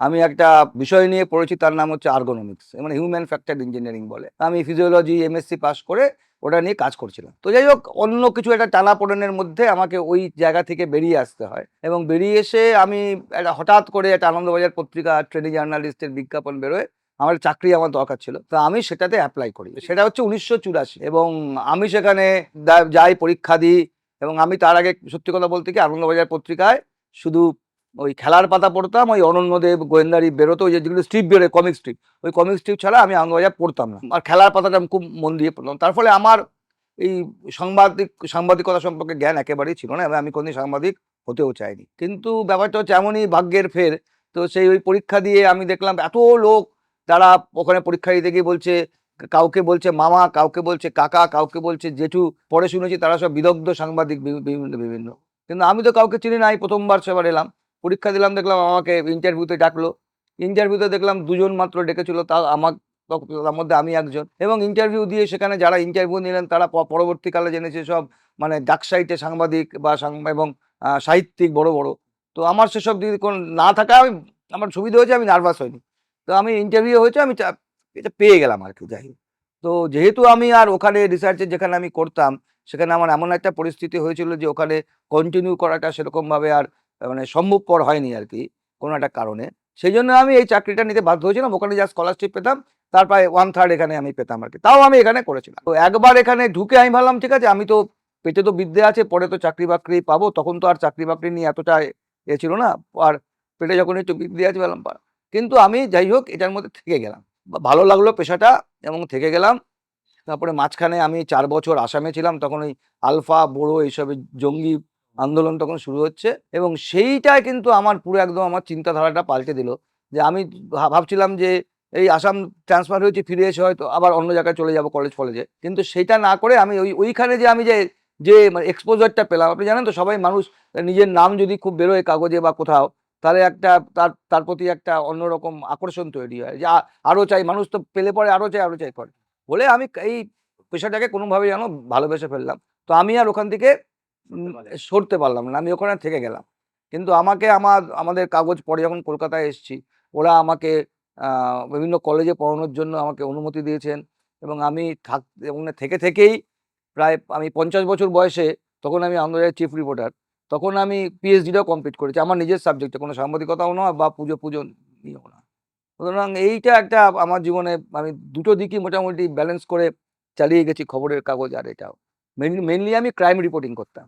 আমি একটা বিষয় নিয়ে পড়েছি, তার নাম হচ্ছে আর্গোনমিক্স মানে হিউম্যান ফ্যাক্টর ইঞ্জিনিয়ারিং বলে। আমি ফিজিওলজি এমএসসি পাস করে ওটা নিয়ে কাজ করছিলাম। তো যাই হোক, অন্য কিছু একটা টানাপোড়েনের মধ্যে আমাকে ওই জায়গা থেকে বেরিয়ে আসতে হয় এবং বেরিয়ে এসে আমি একটা হঠাৎ করে একটা আনন্দবাজার পত্রিকা, ট্রেনিং জার্নালিস্টের বিজ্ঞাপন বেরোয়। আমার চাকরি আমার দরকার ছিল। তো আমি সেটাতে অ্যাপ্লাই করি। সেটা হচ্ছে উনিশশো চুরাশি এবং আমি সেখানে যাই পরীক্ষা দিই এবং আমি তার আগে সত্যি কথা বলতে কি আনন্দবাজার পত্রিকায় শুধু ওই খেলার পাতা পড়তাম, ওই অনন্যদেব গোয়েন্দারি বেরোতো, ওই যেগুলো স্ট্রিপ বেরোয় কমিক স্ট্রিপ ওই কমিক স্ট্রিপ ছাড়া আমি আনন্দবাজার পড়তাম না। আর খেলার পাতাটা আমি খুব মন দিয়ে পড়তাম। তার ফলে আমার এই সাংবাদিক, সাংবাদিকতা সম্পর্কে জ্ঞান একেবারেই ছিল না এবং আমি কোনোদিন সাংবাদিক হতেও চাইনি। কিন্তু ব্যাপারটা হচ্ছে এমনই ভাগ্যের ফের, তো সেই ওই পরীক্ষা দিয়ে আমি দেখলাম এত লোক তারা ওখানে পরীক্ষা দিতে গিয়ে বলছে, কাউকে বলছে মামা, কাউকে বলছে কাকা, কাউকে বলছে জেঠু, পরে শুনেছি তারা সব বিদগ্ধ সাংবাদিক বিভিন্ন বিভিন্ন। কিন্তু আমি তো কাউকে চিনি নাই প্রথমবার সেবার এলাম। পরীক্ষা দিলাম, দেখলাম আমাকে ইন্টারভিউতে ডাকলো। ইন্টারভিউতে দেখলাম দুজন মাত্র ডেকেছিল তা আমার তার মধ্যে আমি একজন। এবং ইন্টারভিউ দিয়ে সেখানে যারা ইন্টারভিউ নিলেন, তারা পরবর্তীকালে জেনেছে সব মানে ডাক সাইটে সাংবাদিক বা এবং সাহিত্যিক বড় বড়। তো আমার সেসব দিকে কোন না থাকা, আমি, আমার সুবিধা হয়েছে আমি নার্ভাস হইনি। তো আমি ইন্টারভিউ হয়েছে, আমি এটা পেয়ে গেলাম আর কি, যাই তো যেহেতু আমি আর ওখানে রিসার্চে যেখানে আমি করতাম, সেখানে আমার এমন একটা পরিস্থিতি হয়েছিল যে, ওখানে কন্টিনিউ করাটা সেরকমভাবে আর মানে সম্ভবপর হয়নি আর কি কোনো একটা কারণে। সেই জন্য আমি এই চাকরিটা নিতে বাধ্য হয়েছিলাম। ওখানে যা স্কলারশিপ পেতাম, তার প্রায় ওয়ান থার্ড এখানে আমি পেতাম আর কি তাও আমি এখানে করেছিলাম। তো একবার এখানে ঢুকে আমি ভাবলাম, ঠিক আছে, আমি তো পেটে তো বিদ্যে আছে, পরে তো চাকরি বাকরি পাবো। তখন তো আর চাকরি বাকরি নিয়ে এতটা এ ছিল না। আর পেটে যখন একটু বিদ্যে আছে, ভাবলাম কিন্তু আমি যাই হোক, এটার মধ্যে থেকে গেলাম। ভালো লাগল পেশাটা এবং থেকে গেলাম। তারপরে মাঝখানে আমি চার বছর আসামে ছিলাম। তখন ওই আলফা, বড়ো এইসবের জঙ্গি আন্দোলন তখন শুরু হচ্ছে এবং সেইটাই কিন্তু আমার পুরো একদম আমার চিন্তাধারাটা পাল্টে দিল। যে আমি ভাবছিলাম যে এই আসাম ট্রান্সফার হয়েছে, ফিরে এসে হয়তো আবার অন্য জায়গায় চলে যাব কলেজ ফলেজে। কিন্তু সেটা না করে আমি ওই, ওইখানে যে আমি যে যে মানে এক্সপোজারটা পেলাম, আপনি জানেন তো সবাই মানুষ নিজের নাম যদি খুব বেরোয় কাগজে বা কোথাও, তাহলে একটা তার তার প্রতি একটা অন্যরকম আকর্ষণ তৈরি হয়। যে আরও চাই, মানুষ তো পেলে পরে আরও চাই আরও চাই করে বলে আমি এই পেশাটাকে কোনোভাবে যেন ভালোবেসে ফেললাম। তো আমি আর ওখান থেকে সরতে পারলাম না। আমি ওখানে থেকে গেলাম। কিন্তু আমাকে আমার আমাদের কাগজ পরে যখন কলকাতায় এসেছি ওরা আমাকে বিভিন্ন কলেজে পড়ানোর জন্য আমাকে অনুমতি দিয়েছেন এবং আমি থাক ওখানে থেকে থেকেই প্রায় আমি পঞ্চাশ বছর বয়সে তখন আমি আন্দোলনের চিফ রিপোর্টার তখন আমি পিএইচডিটাও কমপ্লিট করেছি। আমার নিজের সাবজেক্টে কোনো সাংবাদিকতাও নয় বা পুজো পুজো নিয়েও না। সুতরাং এইটা একটা আমার জীবনে আমি দুটো দিকই মোটামুটি ব্যালেন্স করে চালিয়ে গেছি খবরের কাগজ আর এটাও। মেনলি আমি ক্রাইম রিপোর্টিং করতাম।